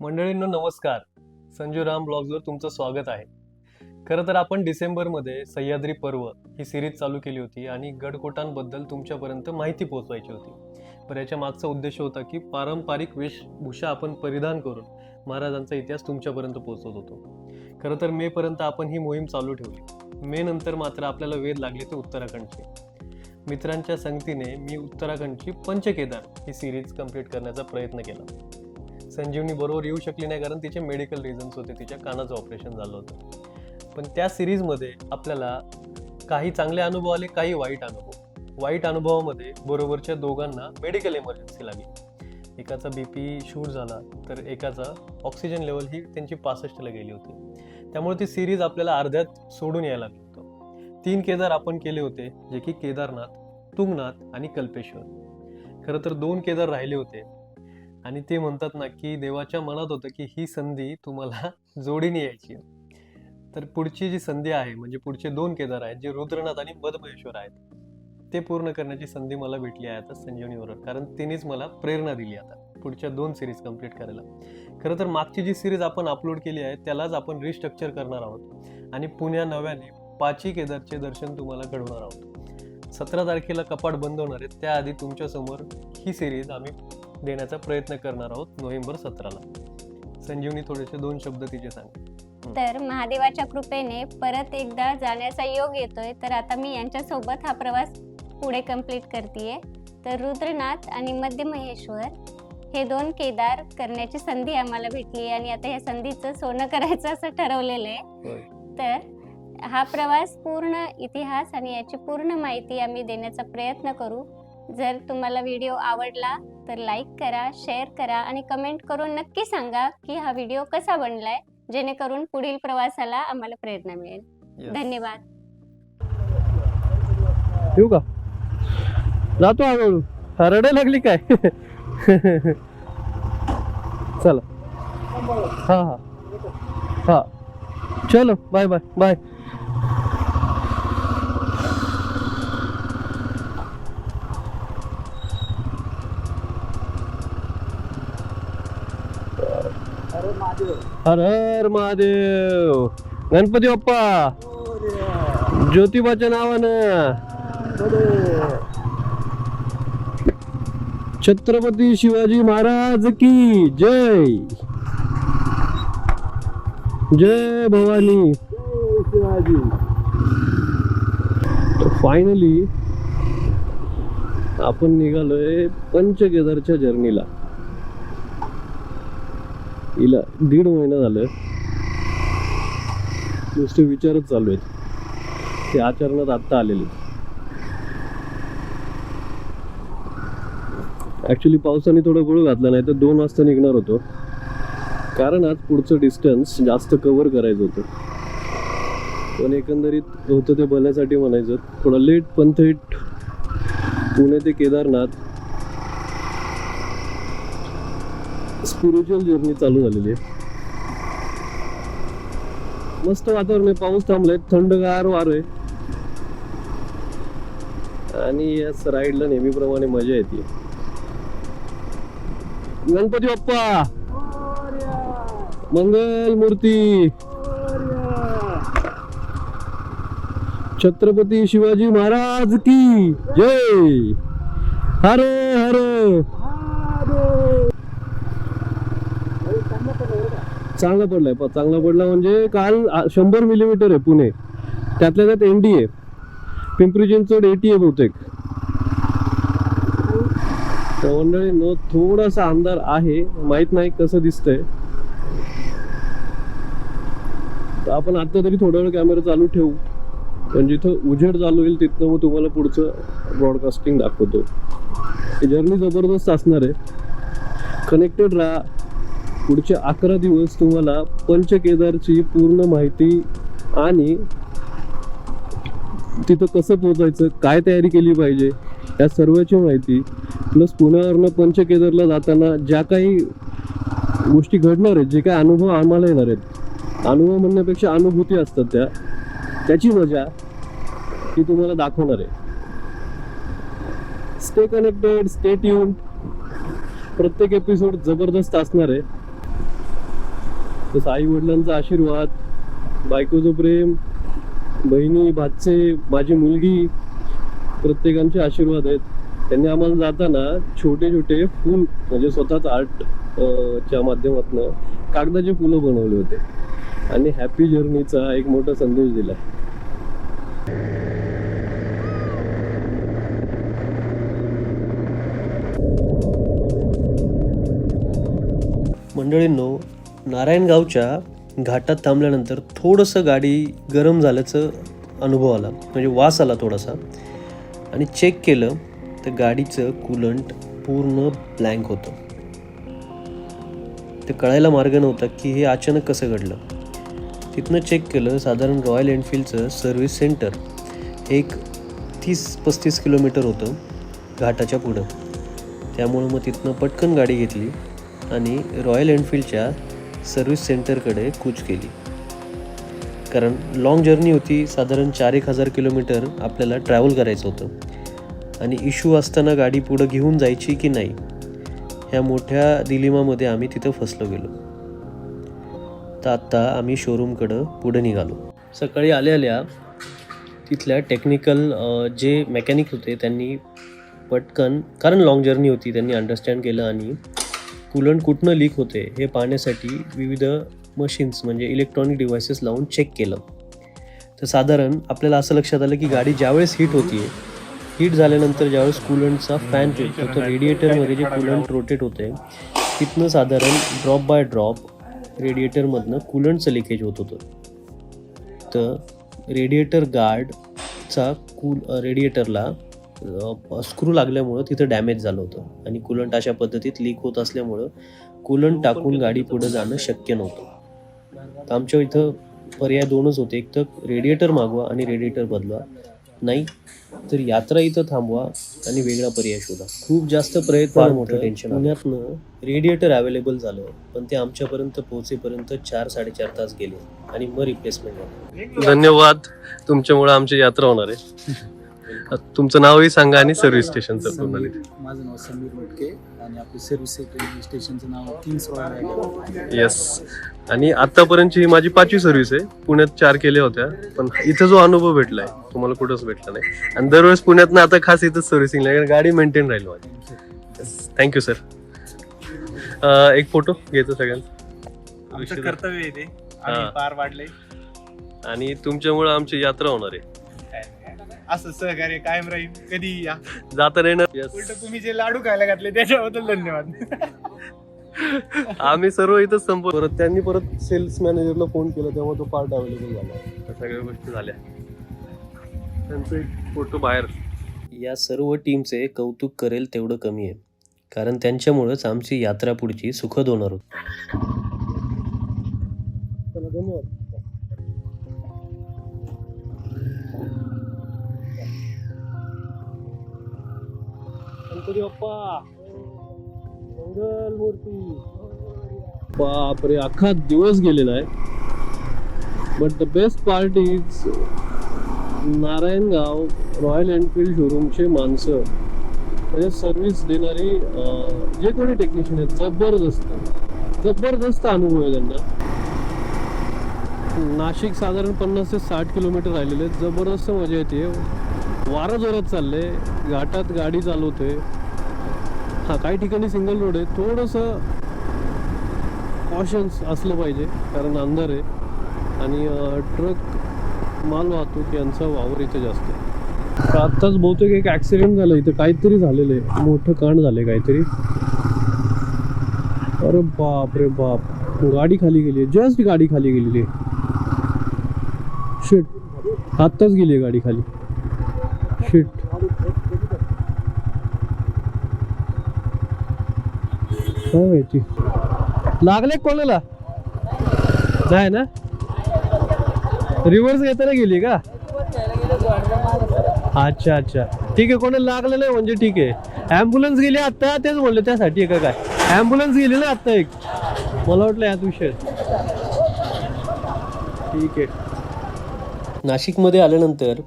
मंडळींनो नमस्कार. संजू राम ब्लॉग्सवर तुमचं स्वागत आहे. खरं तर आपण डिसेंबरमध्ये सह्याद्री पर्व ही सिरीज चालू केली होती आणि गडकोटांबद्दल तुमच्यापर्यंत माहिती पोहोचवायची होती. पण याच्या मागचा उद्देश होता की पारंपरिक वेशभूषा आपण परिधान करून महाराजांचा इतिहास तुमच्यापर्यंत पोहोचवत होतो. खरं तर मेपर्यंत आपण ही मोहीम चालू ठेवली. मे नंतर मात्र आपल्याला वेध लागले ते उत्तराखंडचे. मित्रांच्या संगतीने मी उत्तराखंडची पंचकेदार ही सिरीज कंप्लीट करण्याचा प्रयत्न केला. संजीवनी बरोबर येऊ शकली नाही कारण तिचे मेडिकल रिझन्स होते. तिच्या कानाचं ऑपरेशन झालं होतं. पण त्या सिरीजमध्ये आपल्याला काही चांगले अनुभव आले काही वाईट अनुभव. वाईट अनुभवामध्ये बरोबरच्या दोघांना मेडिकल इमर्जन्सी लागली. एकाचा बी पी शूट झाला तर एकाचा ऑक्सिजन लेवल ही त्यांची पासष्टला गेली होती. त्यामुळे ती सिरीज आपल्याला अर्ध्यात सोडून यायला लागली तीन केदार आपण केले होते जे की केदारनाथ तुंगनाथ आणि कल्पेश्वर. खरं तर दोन केदार राहिले होते आणि ते म्हणतात ना की देवाच्या मनात होतं की ही संधी तुम्हाला जोडीने यायची तर पुढची जी संधी आहे म्हणजे पुढचे दोन केदार आहेत जे रुद्रनाथ आणि बदमहेश्वर आहेत ते पूर्ण करण्याची संधी मला भेटली आहे आता संजीवनीबरोबर कारण तिनेच मला प्रेरणा दिली आता पुढच्या दोन सिरीज कंप्लीट करायला. खरं तर मागची जी सिरीज आपण अपलोड केली आहे त्यालाच आपण रिस्ट्रक्चर करणार आहोत. आणि पुण्या नव्याने पाची केदारचे दर्शन तुम्हाला घडवणार आहोत. सतरा तारखेला कपाट बंद होणार आहे त्याआधी तुमच्यासमोर ही सिरीज आम्ही देण्याचा प्रयत्न करणार आहोत नोव्हेंबर सतराला. संजीवनी थोडेसे दोन शब्द तिचे सांग. तर महादेवाच्या कृपेने परत एकदा जाण्याचा योग येतोय तर आता मी यांच्यासोबत हा प्रवास पुढे कंप्लीट करतेय. तर रुद्रनाथ आणि मध्य महेश्वर हे दोन केदार करण्याची संधी आम्हाला भेटली आणि आता या संधीचं सोनं करायचं असं ठरवलेलं आहे. तर हा प्रवास पूर्ण इतिहास आणि याची पूर्ण माहिती आम्ही देण्याचा प्रयत्न करू. जर तुम्हाला व्हिडिओ आवडला तर लाईक करा शेअर करा आणि कमेंट करून नक्की सांगा की हा व्हिडिओ कसा बनलाय जेणेकरून पुढील प्रवासाला आम्हाला प्रेरणा मिळेल. धन्यवाद. येऊ का? जातो हळूहळू. हरडे लागली काय? चला. हा हा. हा. चलो बाय बाय बाय हर हर महादेव. गणपती बाप्पा. ज्योतिबाच्या नावानं. छत्रपती शिवाजी महाराज की जय. जय भवानी. शिवाजी. फायनली आपण निघालोय पंचकेदारच्या जर्नीला हिला दीड महिना झालं. नुसते विचारच चालू आहेत. ते आचरणात आत्ता आलेले ॲक्च्युली पावसाने थोडं गुळ घातला नाही तर दोन वाजता निघणार होतो. कारण आज पुढचं डिस्टन्स जास्त कव्हर करायचं होतं. पण एकंदरीत होतं ते भल्यासाठी म्हणायचं थोडं लेट पण थेट पुणे ते केदारनाथ स्पिरिच्युअल जर्नी चालू झालेली आहे. मस्त वातावरण आहे पाऊस थांबलाय थंडगार वार आहे. आणि याच राईडला नेहमीप्रमाणे मजा येते. गणपती बाप्पा! मंगल मूर्ती छत्रपती शिवाजी महाराज की जय! हरे हरे! चांगला पडलाय. चांगला पडला म्हणजे काल शंभर मिलीमीटर आहे पुणे. त्यातल्या त्यात एन डी आहे पिंपरी चिंचवड एटी आहे बहुतेक मंडळी न थोडासा अंधार आहे. माहीत नाही कसं दिसतंय. तर आपण आता तरी थोडा वेळ कॅमेरा चालू ठेवू. पण जिथं उजेड चालू होईल तिथनं मग तुम्हाला पुढचं ब्रॉडकास्टिंग दाखवतो. जर्नी जबरदस्त असणार आहे. कनेक्टेड राहा. पुढचे अकरा दिवस तुम्हाला पंचकेदारची पूर्ण माहिती आणि तिथं कसं पोहोचायचं काय तयारी केली पाहिजे या सर्वाची माहिती. प्लस पुण्यावरनं पंचकेदारला जाताना ज्या काही गोष्टी घडणार आहेत जे काही अनुभव आम्हाला येणार आहेत अनुभव म्हणण्यापेक्षा अनुभूती असतात त्या त्याची मजा ती तुम्हाला दाखवणार आहे. स्टे कनेक्टेड स्टे ट्यून प्रत्येक एपिसोड जबरदस्त असणार आहे. तसं आई वडिलांचा आशीर्वाद बायकोचं प्रेम बहिणी भाचे माझी मुलगी प्रत्येकांचे आशीर्वाद आहेत. त्यांनी आम्हाला जाताना छोटे छोटे फूल म्हणजे स्वतःच आर्ट च्या माध्यमातून कागदाचे फुलं बनवले होते. आणि हॅपी जर्नीचा एक मोठा संदेश दिला. मंडळींनो नारायणगावच्या घाटात थांबल्यानंतर थोडंसं गाडी गरम झाल्याचं अनुभव आला. म्हणजे वास आला थोडासा. आणि चेक केलं तर गाडीचं कुलंट पूर्ण ब्लँक होतं. ते कळायला मार्ग नव्हता की हे अचानक कसं घडलं. तिथनं चेक केलं साधारण रॉयल एनफिल्डचं सर्व्हिस सेंटर एक तीस पस्तीस किलोमीटर होतं घाटाच्या पुढं. त्यामुळं मग तिथनं पटकन गाडी घेतली आणि रॉयल एनफिल्डच्या सर्व्हिस सेंटरकडे कूच केली. कारण लाँग जर्नी होती साधारण चार एक हजार किलोमीटर आपल्याला ट्रॅव्हल करायचं होतं. आणि इश्यू असताना गाडी पुढं घेऊन जायची की नाही ह्या मोठ्या दिलिमामध्ये आम्ही तिथं फसलो गेलो. तर आत्ता आम्ही शोरूमकडं पुढे निघालो. सकाळी आल्या आल्या तिथल्या टेक्निकल जे मेकॅनिक होते त्यांनी पटकन कारण लाँग जर्नी होती त्यांनी अंडरस्टँड केलं आणि कुलंट कुठनं लीक होते हे पाहण्यासाठी विविध मशीन्स म्हणजे इलेक्ट्रॉनिक डिव्हायसेस लावून चेक केलं. तर साधारण आपल्याला असं लक्षात आलं की गाडी ज्यावेळेस हीट होतीये हीट झाल्यानंतर ज्यावेळेस कुलंटचा फॅन फिरतो तर रेडिएटरमध्ये जे कुलंट रोटेट होते तिथनं साधारण ड्रॉप बाय ड्रॉप रेडिएटरमधनं कुलंटचं लिकेज होत होतं. तर रेडिएटर गार्डचा कूल रेडिएटरला स्क्रू लागल्यामुळं तिथं डॅमेज झालं होतं. आणि कुलंट अशा पद्धतीत लीक होत असल्यामुळं कुलंट टाकून गाडी पुढे जाणं शक्य नव्हतं. तर आमच्या इथं पर्याय दोनच होते. एक तर रेडिएटर मागवा आणि रेडिएटर बदलवा. नाही तर यात्रा इथं थांबवा आणि वेगळा पर्याय शोधा. खूप जास्त प्रयत्न फार मोठं टेन्शन पुण्यातनं रेडिएटर अवेलेबल झालं पण ते आमच्यापर्यंत पोहोचेपर्यंत चार साडेचार तास गेले आणि मग रिप्लेसमेंट झालं. धन्यवाद. तुमच्यामुळे आमची यात्रा होणार आहे. तुमचं नावही सांगा आणि सर्व्हिस स्टेशनचं माझं नाव समीर मुटके आणि आपलं सर्व्हिस स्टेशनचं नाव किंग्स रॉयल येस आणि आतापर्यंतची ही माझी पाचवी सर्व्हिस आहे. पुण्यात चार केल्या होत्या पण इथं जो अनुभव भेटलाय तुम्हाला कुठंच भेटला नाही. आणि दरवेळेस पुण्यात आता खास इथंच सर्व्हिसिंग कारण गाडी मेंटेन राहील माझी. थँक्यू सर एक फोटो घ्यायचा सगळ्यांचा कर्तव्य आहे ते. हा. पार वाढले. आणि तुमच्यामुळे आमची यात्रा होणार आहे. असं सहकार्य कायम राहील कधी या. जाता येणार उलट तुम्ही जे लाडू खायला घातले त्याच्याबद्दल धन्यवाद. आम्ही सर्व इथंच संप परत त्यांनी परत सेल्स मॅनेजरला फोन केला तेव्हा तो पार्ट अवेलेबल झाला. त्या सगळ्या गोष्टी झाल्या. त्यांचा एक फोटो बाहेर. या सर्व टीमचे कौतुक करेल तेवढं कमी आहे. कारण त्यांच्यामुळेच आमची यात्रा पुढची सुखद होणार होती. गणपती बाप्पा मंगल मूर्ती बापरे अख्खा दिवस गेलेला आहे. But the best part is Narayangaon royal enfield शोरूमचे माणसं. म्हणजे सर्व्हिस देणारी जे कोणी टेक्निशियन आहेत जबरदस्त. जबरदस्त अनुभव आहे त्यांना. नाशिक साधारण पन्नास ते साठ किलोमीटर राहिलेले आहेत. जबरदस्त मजा येते. वारा जोरात चालले घाटात गाडी चालवते हा काही ठिकाणी सिंगल रोड आहे थोडंसं कॉशन्स असलं पाहिजे कारण अंधार आहे. आणि ट्रक माल वाहतूक यांचा वावर इथे जास्त आहे. आत्ताच बहुतेक एक ॲक्सिडेंट झालं. इथं काहीतरी झालेलं आहे. मोठं कांड झालंय काहीतरी. अरे बाप रे बाप. गाडी खाली गेली आहे. जस्ट गाडी खाली गेलेली आहे. शेट आत्ताच गेली आहे गाडी खाली शिट काय माहिती लागले कोणाला? नाही ना. रिव्हर्स घेताना गेली का? अच्छा अच्छा. ठीक आहे कोणाला लागलं नाही म्हणजे ठीक आहे. ॲम्ब्युलन्स गेली आत्ता तेच म्हणलं त्यासाठी एका का काय? ॲम्ब्युलन्स गेली ना आत्ता एक. मला वाटलं यात विषय. ठीक आहे. नाशिकमध्ये आल्यानंतर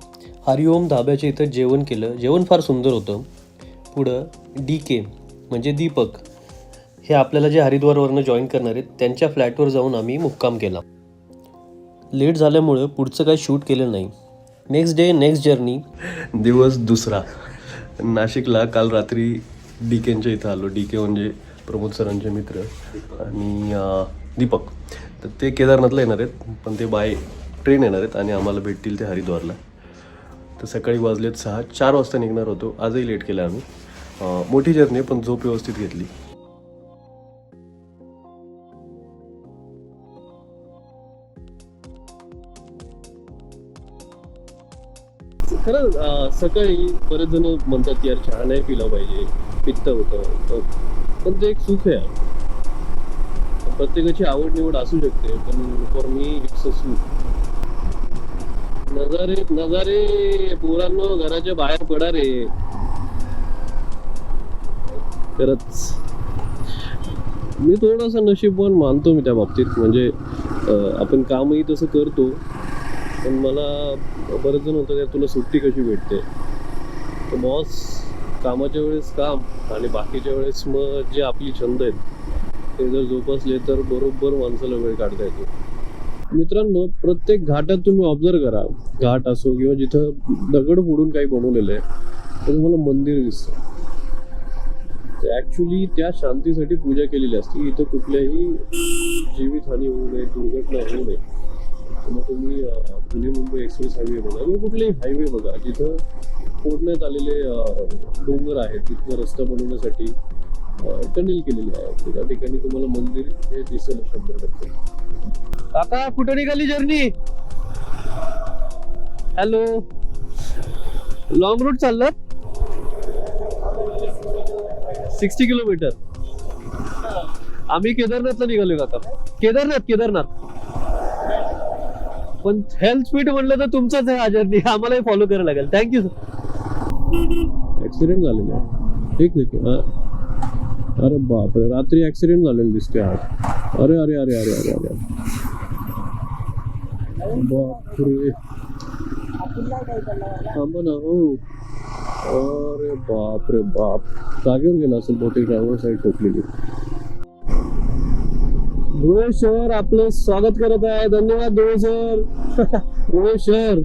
हरिओम धाब्याच्या इथं जेवण केलं. जेवण फार सुंदर होतं. पुढं डी के म्हणजे दीपक. हे आपल्याला जे हरिद्वारवरनं जॉईन करणार आहेत त्यांच्या फ्लॅटवर जाऊन आम्ही मुक्काम केला. लेट झाल्यामुळं पुढचं काही शूट केलं नाही. नेक्स्ट डे नेक्स्ट जर्नी दिवस दुसरा. नाशिकला काल रात्री डी केंच्या इथं आलो. डी के म्हणजे प्रमोद सरांचे मित्र आणि दीपक. तर ते केदारनाथला येणार आहेत पण ते बाय ट्रेन येणार आहेत आणि आम्हाला भेटतील ते हरिद्वारला. तर सकाळी वाजलेत सहा चार वाजता निघणार होतो. आजही लेट केला आम्ही. मोठी जर्नी पण झोप व्यवस्थित घेतली. खरं सकाळी बरेच जण म्हणतात यार चहा नाही पिला पाहिजे. पित्त होतं. पण ते एक सुख आहे. प्रत्येकाची आवड निवड असू शकते पण फॉर मी इट्स अ सुख. नजारे नजारे पोरांनो घराच्या बाहेर पडा रे. खरंच. मी थोडासा नशीबवान मानतो मी त्या बाबतीत. म्हणजे आपण कामही तसं करतो. पण मला बरेच जण होतं तुला सुट्टी कशी भेटते? तर बॉस कामाच्या वेळेस काम आणि बाकीच्या वेळेस मग जे आपली छंद आहेत ते जर जोपासले तर बरोबर माणसाला वेळ काढता येतो. मित्रांनो प्रत्येक घाटात तुम्ही ऑब्झर्व करा. घाट असो किंवा जिथं दगड फोडून काही बनवलेलं आहे तर तुम्हाला मंदिर दिसतं. ऍक्च्युली त्या शांतीसाठी पूजा केलेली असते. इथं कुठल्याही जीवितहानी होऊ नये दुर्घटना होऊ नये. मग तुम्ही पुणे मुंबई एक्सप्रेस हायवे बघा. किंवा कुठलेही हायवे बघा जिथं फोडण्यात आलेले डोंगर आहेत तिथं रस्ता बनवण्यासाठी टनेल केलेले आहे त्या ठिकाणी तुम्हाला मंदिर हे दिसेल शंभर टक्के. काका कुठं निघाली जर्नी हॅलो लॉंग रूट चाललात? सिक्स्टी किलोमीटर आम्ही केदारनाथला निघालो काका. केदारनाथ केदारनाथ. पण हेल्थ स्पीड म्हणलं तर तुमचंच आहे हा आम्हालाही फॉलो करायला लागेल. थँक्यू सर ऍक्सिडेंट झालेला आहे. ठीक ठीक. आहे. बाप अरे बापरे रात्री ऍक्सिडेंट झालेलं दिसते आज. अरे अरे अरे अरे अरे अरे. बापरे. थांबा ना हो. अरे बाप रे बाप. जागेवर गेला असेल बहुतेक ड्रायव्हर साईड ठोकलेली. धुळे शहर आपलं स्वागत करत आहे. धन्यवाद धुळे सर. धुळे शहर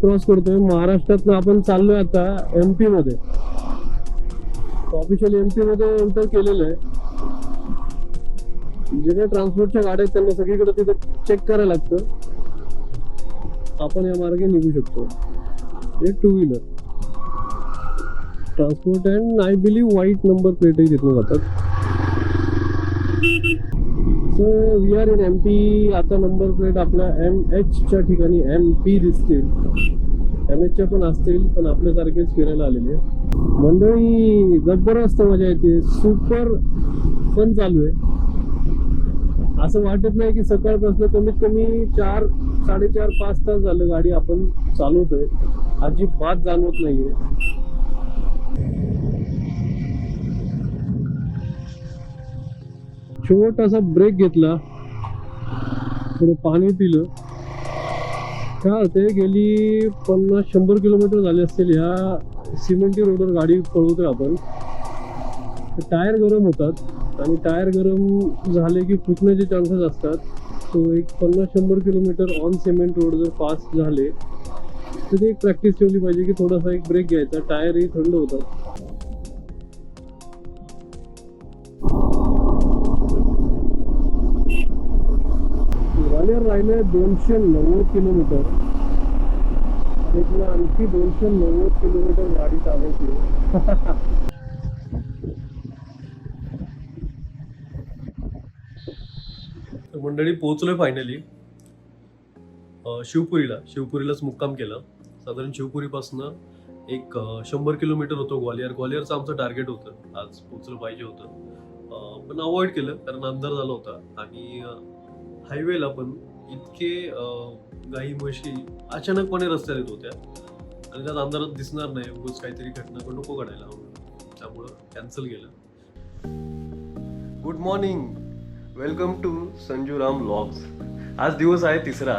क्रॉस करतोय. महाराष्ट्रात आपण चाललोय आता एमपी मध्ये. ऑफिशियल एमपी मध्ये एंटर केलेलं आहे. जे काही ट्रान्सपोर्टच्या गाड्या आहेत त्यांना सगळीकडे तिथं चेक करायला लागतं. आपण या मार्गे निघू शकतो. हे two wheeler transport and I believe white number प्लेटही तिथून जातात. So we are in M P आता नंबर प्लेट आपल्या एम एचच्या ठिकाणी एम पी दिसतील. एम एचच्या पण असतील पण आपल्यासारखेच फिरायला आलेले मंडळी जबरदस्त मजा येते सुपर पण चालू आहे. असं वाटत नाही की सकाळपासून कमीत कमी चार साडेचार पाच तास झालं गाडी आपण चालवतोय. अजिबात जाणवत नाहीये. छोटासा ब्रेक घेतला. थोडं पाणी पिलं. काय होते गेली पन्नास शंभर किलोमीटर झाले असतील ह्या सिमेंटी रोडवर गाडी पळवतोय आपण. टायर गरम होतात आणि टायर गरम झाले की फुटण्याचे चान्सेस असतात. तो एक पन्नास शंभर किलोमीटर ऑन सिमेंट रोड जर पास झाले तर ती एक प्रॅक्टिस ठेवली पाहिजे की थोडासा एक ब्रेक घ्यायचा. टायरही थंड होतात. राहिले दोनशे नव्वद किलोमीटर. आणखी दोनशे नव्वद किलोमीटर गाडी चालवते. मंडळी पोहोचलोय फायनली शिवपुरीला. शिवपुरीलाच मुक्काम केला. साधारण शिवपुरीपासनं एक शंभर किलोमीटर होतं ग्वालियर. ग्वालियरचं आमचं टार्गेट होतं. आज पोहोचलं पाहिजे होतं. पण अवॉइड केलं कारण अंधार झाला होता. आणि हायवेला पण इतके गाई म्हशी अचानकपणे रस्त्यात येत होत्या. आणि त्यात अंधारात दिसणार नाही. उगाच काहीतरी घटना पण नको घडायला त्यामुळं कॅन्सल केलं. Good morning welcome to Sanju Ram vlogs आज दिवस आहे तिसरा.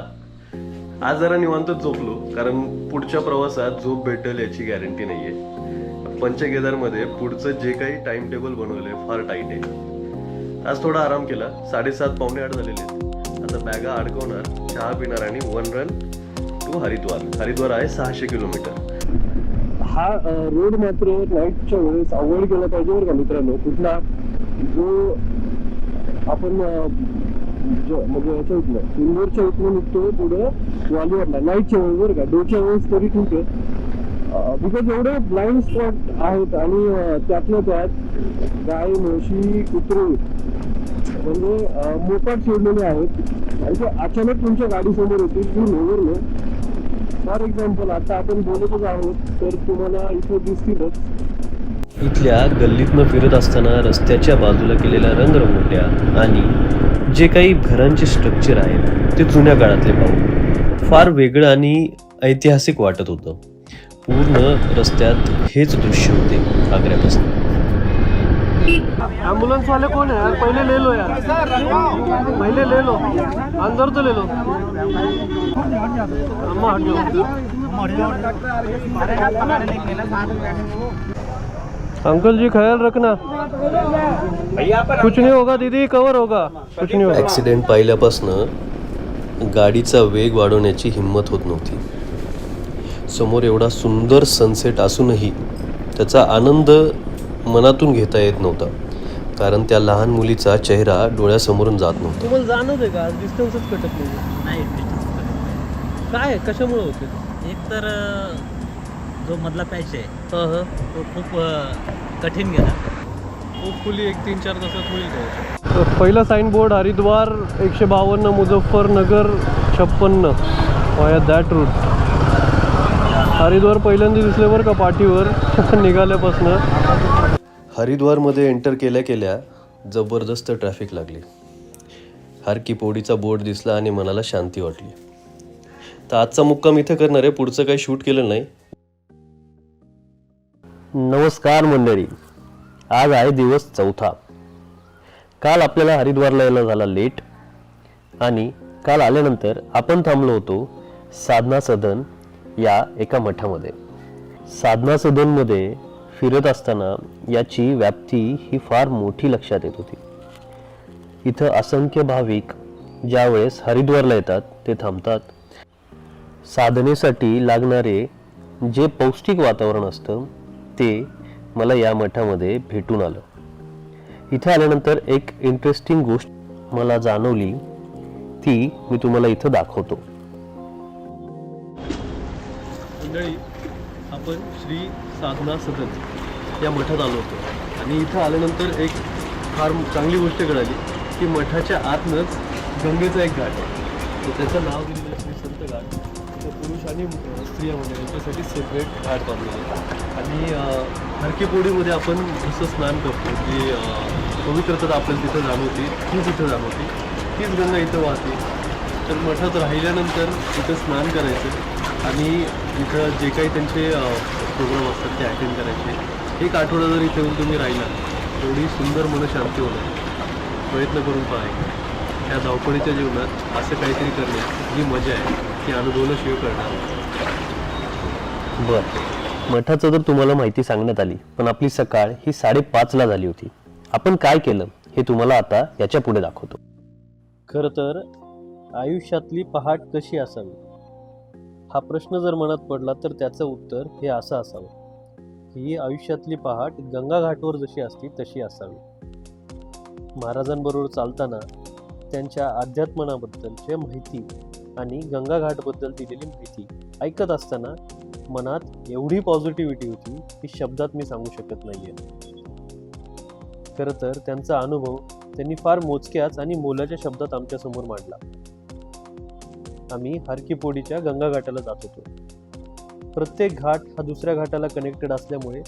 आज जरा निवांतच झोपलो कारण पुढच्या प्रवासात झोप भेटेल याची गॅरंटी नाहीये. पंचकेदारमध्ये पुढचं जे काही टाइम टेबल बनवलंय फार टाईट आहे. आज थोडा आराम केला. साडेसात पावणे आठ झालेले आहेत. आता बॅगा अडकवणार चहा पिणार आणि one run to Haridwar. Haridwar आहे सहाशे किलोमीटर. हा रोड मात्र नाईटच्या वेळेस अवॉइड केला पाहिजे बरं का मित्रांनो. कुठला? जो आपण जो- म्हणजे याच्या इथलं इंदोरच्या इथून निघतो पुढे ग्वालियरला. नाईटच्या वेळेस बरं का. डोच्या वेळेस तरी ठीक आहे. बिकॉज एवढे ब्लाइंड स्पॉट आहेत आणि त्यातल्या त्यात गाय म्हशी कुत्रे म्हणजे अं, मोकाट सोडलेले आहेत. आणि ते अचानक तुमच्या गाडीसमोर येतील. तू ओव्हरलो फॉर एक्झाम्पल आता आपण बोलतच आहोत तर तुम्हाला इथे दिसतीलच. इथल्या गल्लीतनं फिरत असताना रस्त्याच्या बाजूला केलेल्या रंगरंगोट्या आणि जे काही घरांचे स्ट्रक्चर आहेत ते जुन्या काळातले पाहू फार वेगळं आणि ऐतिहासिक वाटत होतं. पूर्ण रस्त्यात हेच दृश्य होते आग्र्यापासून. एम्बुलेंस वाले कौन है यार? पहले ले लो यार. पहले ले लो अंदर तो ले लो अम्मा हट जाओ अंकल जी ख्याल रखना कुछ नहीं होगा दीदी कवर होगा. कुछ नहीं होगा. ॲक्सिडेंट पाहिल्यापासनं गाडीचा वेग वाढवण्याची हिंमत होत नव्हती. समोर एवढा सुंदर सनसेट असूनही त्याचा आनंद मनातून घेता येत नव्हता. कारण त्या लहान मुलीचा चेहरा डोळ्यासमोरून जात नव्हता. तुम्हाला जाणवत आहे का डिस्टन्सच कटत नाही. नाही काय कशामुळे होते? एक तर जो मधला पॅच आहे हां हां. तो खूप कठीण गेला. होपफुली एक तीन चार तासात होईल पहिला साईन बोर्ड हरिद्वार एकशे बावन्न मुझफ्फरनगर छप्पन्न वाया दॅट रूट हरिद्वार पहिल्यांदा दिसले बरं का पाठीवर निघाल्यापासनं. हरिद्वारमध्ये एंटर केल्या केल्या जबरदस्त ट्रॅफिक लागली. हर की पोडीचा बोर्ड दिसला आणि मनाला शांती वाटली. तर आजचा मुक्काम इथं करणार आहे पुढचं काही शूट केलं नाही. नमस्कार मंडळी. आज आहे दिवस चौथा. काल आपल्याला हरिद्वारला यायला झाला लेट आणि काल आल्यानंतर आपण थांबलो होतो साधना सदन या एका मठामध्ये. साधना सदनमध्ये फिरत असताना याची व्याप्ती ही फार मोठी लक्षात येत होती. इथं असंख्य भाविक ज्यावेळेस हरिद्वारला येतात ते थांबतात. साधनेसाठी लागणारे जे पौष्टिक वातावरण असतं ते मला या मठामध्ये भेटून आलं. इथं आल्यानंतर एक इंटरेस्टिंग गोष्ट मला जाणवली ती मी तुम्हाला इथं दाखवतो. मंडळी आपण श्री साधना सदन या मठात आलो होतो. आणि इथं आल्यानंतर एक फार चांगली गोष्ट कळाली की मठाच्या आतनंच गंगेचा एक घाट आहे. तर त्याचं नाव दिलेलं श्री संत घाट. तर पुरुष आणि स्त्रिया म्हणजे यांच्यासाठी सेपरेट घाट बांधलेले आहे. आणि हरकेपोडीमध्ये हरकीपोडीमध्ये आपण जसं स्नान करतो की पवित्रता आपल्याला तिथं जाणवते ती तिथं जाणवते तीच गंगा इथं वाहते. तर मठात राहिल्यानंतर तिथं स्नान करायचं आणि इथं जे काही त्यांचे प्रोग्राम असतात ते अटेंड करायचे. एक आठवडा जर इथे येऊन तुम्ही राहिला एवढी सुंदर मनशांती होणार. प्रयत्न करून पहा या धावपळीच्या जीवनात असं काहीतरी करण्यात जी मजा आहे ती अनुभवल्याशिवाय करणार बर. मठाचं तर तुम्हाला माहिती सांगण्यात आली पण आपली सकाळ ही साडेपाचला झाली होती. आपण काय केलं हे तुम्हाला आता याच्यापुढे दाखवतो. खरं तर आयुष्यातली पहाट कशी असावी? हा प्रश्न जर मनात पडला तर त्याचं उत्तर हे असं असावं. ही आयुष्यातली पहाट गंगा घाटवर जशी असती तशी असावी. महाराजांबरोबर चालताना त्यांच्या अध्यात्मनाबद्दलची माहिती आणि गंगा घाटबद्दल दिलेली माहिती ऐकत असताना मनात एवढी पॉझिटिव्हिटी होती की शब्दात मी सांगू शकत नाहीये. खरं तर त्यांचा अनुभव त्यांनी फार मोजक्याच आणि मोलाच्या शब्दात आमच्यासमोर मांडला. आम्ही हरकीपोडीच्या गंगा घाटाला जात होतो. प्रत्येक घाट हा दुसऱ्या घाटाला कनेक्टेड असल्यामुळे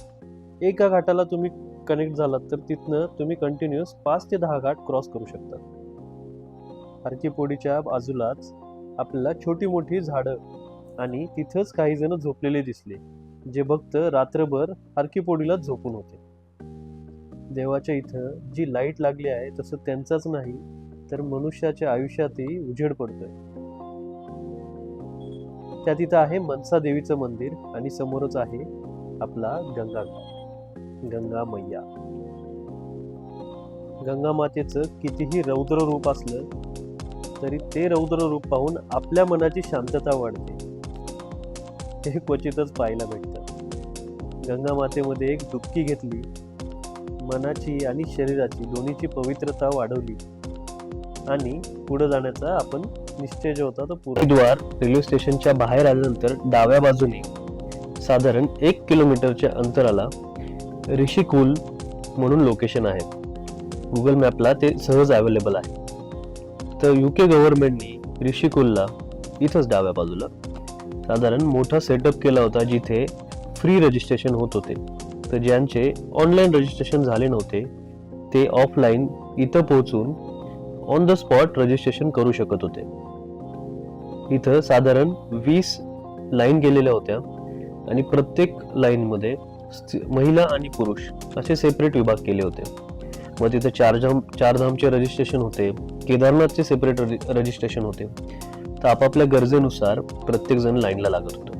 एका घाटाला तुम्ही कनेक्ट झालात तर तिथनं तुम्ही कंटिन्युअस पाच ते दहा घाट क्रॉस करू शकता. हरकीपोडीच्या बाजूलाच आपल्याला छोटी मोठी झाडं आणि तिथंच काही जण झोपलेले दिसले जे भक्त रात्रभर हरकीपोडीलाच झोपून होते. देवाच्या इथं जी लाइट लागली आहे तसं त्यांचाच नाही तर मनुष्याच्या आयुष्यातही उजेड पडतोय. त्या तिथं आहे मनसा देवीचं मंदिर आणि समोरच आहे आपला गंगा गंगा मैया. गंगा मातेचं कितीही रौद्र रूप असलं तरी ते रौद्र रूप पाहून आपल्या मनाची शांतता वाढते. हे क्वचितच पाहायला भेटतं. गंगा मातेमध्ये एक डुबकी घेतली मनाची आणि शरीराची दोन्हीची पवित्रता वाढवली आणि पुढे जाण्याचा आपण निश्चय जो होता तो पूर्ण. द्वार रेल्वे स्टेशनच्या बाहेर आल्यानंतर डाव्या बाजूने साधारण एक किलोमीटरच्या अंतराला ऋषिकुल म्हणून लोकेशन आहे. गुगल मॅपला ते सहज अवेलेबल आहे. तर युके गव्हर्नमेंटनी ऋषिकुलला इथंच डाव्या बाजूला साधारण मोठा सेटअप केला होता जिथे फ्री रजिस्ट्रेशन होत होते. तर ज्यांचे ऑनलाईन रजिस्ट्रेशन झाले नव्हते ते ऑफलाईन इथं पोहोचून ऑन द स्पॉट रजिस्ट्रेशन करू शकत होते. इथं साधारण वीस लाईन गेलेल्या होत्या. आणि प्रत्येक लाईनमध्ये स्त्री- महिला आणि पुरुष असे सेपरेट विभाग केले होते. मग तिथे चारधाम चारधामचे रजिस्ट्रेशन होते. केदारनाथचे सेपरेट रजिस्ट्रेशन होते. तर आपापल्या गरजेनुसार प्रत्येकजण लाईनला लागत होतो.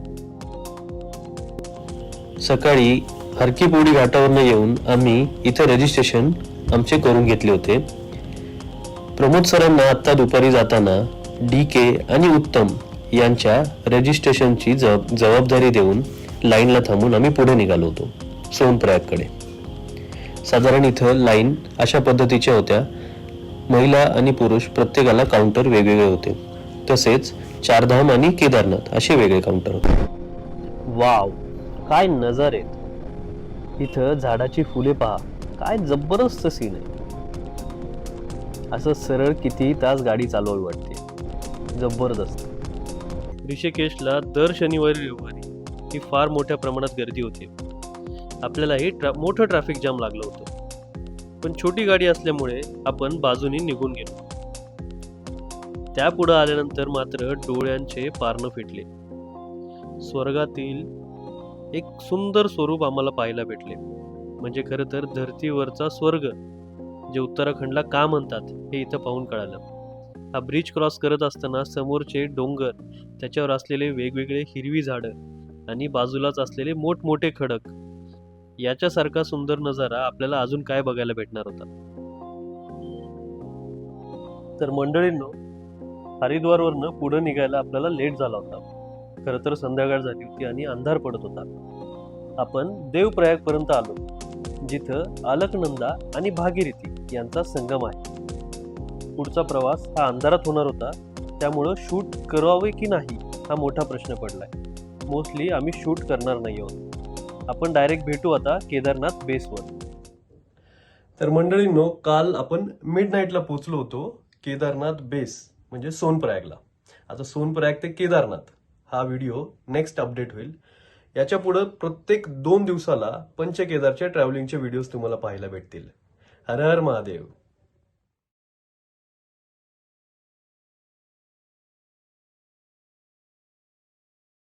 सकाळी हरकी हरकीपोडी घाटावरनं येऊन आम्ही इथे रजिस्ट्रेशन आमचे करून घेतले होते. प्रमोद सरांना आत्ता दुपारी जाताना डी के आणि उत्तम यांच्या रजिस्ट्रेशनची जब जबाबदारी देऊन लाईनला थांबून आम्ही पुढे निघालो होतो सोनप्रयागकडे. साधारण इथं लाईन अशा पद्धतीच्या होत्या. महिला आणि पुरुष प्रत्येकाला काउंटर वेगवेगळे होते. तसेच चारधाम आणि केदारनाथ असे वेगळे काउंटर होते. वाव काय नजारे इथं झाडाची फुले पहा काय जबरदस्त सीन आहे. असं सरळ किती तास गाडी चालवावी वाटते. जबरदस्त. ऋषिकेशला दर शनिवारी रविवारी ही फार मोठ्या प्रमाणात गर्दी होते. आपल्यालाही ट्रा मोठं ट्रॅफिक जाम लागलं होतं. पण छोटी गाडी असल्यामुळे आपण बाजूनी निघून गेलो. त्या पुढं आल्यानंतर मात्र डोळ्यांचे पारणं फिटले. स्वर्गातील एक सुंदर स्वरूप आम्हाला पाहायला भेटले. म्हणजे खरं तर धर्तीवरचा स्वर्ग जे उत्तराखंडला का म्हणतात हे इथं पाहून कळालं. हा ब्रिज क्रॉस करत असताना समोरचे डोंगर त्याच्यावर असलेले वेगवेगळे हिरवी झाडं आणि बाजूलाच असलेले मोठमोठे खडक. याच्यासारखा सुंदर नजारा आपल्याला अजून काय बघायला भेटणार होता? तर मंडळींनो हरिद्वारवरनं पुढे निघायला आपल्याला लेट झाला होता. खरं तर संध्याकाळ झाली होती आणि अंधार पडत होता. आपण देवप्रयागपर्यंत आलो जिथं अलकनंदा आणि भागीरथी यांचा संगम आहे. पुढचा प्रवास हा अंधारात होणार होता. त्यामुळं शूट करावे की नाही हा मोठा प्रश्न पडलाय. मोस्टली आम्ही शूट करणार नाही आहोत. आपण डायरेक्ट भेटू आता केदारनाथ बेसवर. तर मंडळींनो काल आपण मिड नाईटला पोचलो होतो केदारनाथ बेस म्हणजे सोनप्रयागला. आता सोनप्रयाग ते केदारनाथ हा व्हिडिओ नेक्स्ट अपडेट होईल. याच्या पुढं प्रत्येक दोन दिवसाला पंचकेदारच्या ट्रॅव्हलिंगचे व्हिडिओज तुम्हाला पाहायला भेटतील. हर हर महादेव.